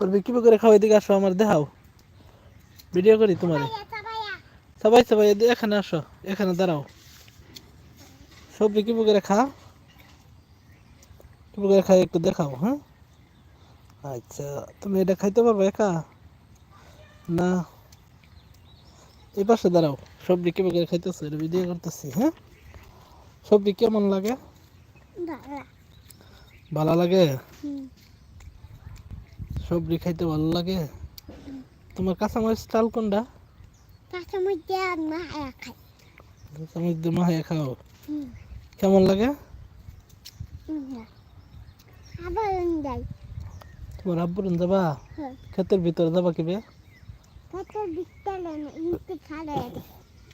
করবি কি করে খাওয়াই দিকে আসো আমার দেখাও। ভিডিও করি তোমার। সবাই সবাই এখানে আসো এখানে দাঁড়াও। সবজি কি করে খা? কি করে খাই একটু দেখাও হ্যাঁ? আচ্ছা তুমি এটা খাইতে পারবে একা? না। এই পাশে দাঁড়াও সবজি কি করে খাইতেছো? এটা ভিডিও করতেছি হ্যাঁ? সবজি কেমন লাগে? ভালো। লাগে? সবজি খাইতে ভালো লাগে? তোমার কাঁচামরিচ চাল কোনটা? কাঁচামরিচ দিয়ে মাহাইয়া খাও কেমন লাগে? তোমার যাবা ক্ষেতের ভিতরে যাবা কিবে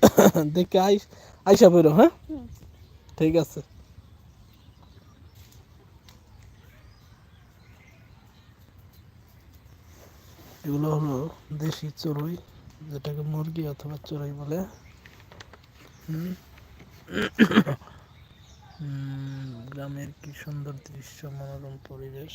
দেখে আইস আইসা বেরো হ্যাঁ? ঠিক আছে। এগুলো হলো দেশি চড়ুই। যেটাকে মুরগি অথবা চড়াই বলে হুম। হুম, গ্রামের কি সুন্দর দৃশ্য মনোরম পরিবেশ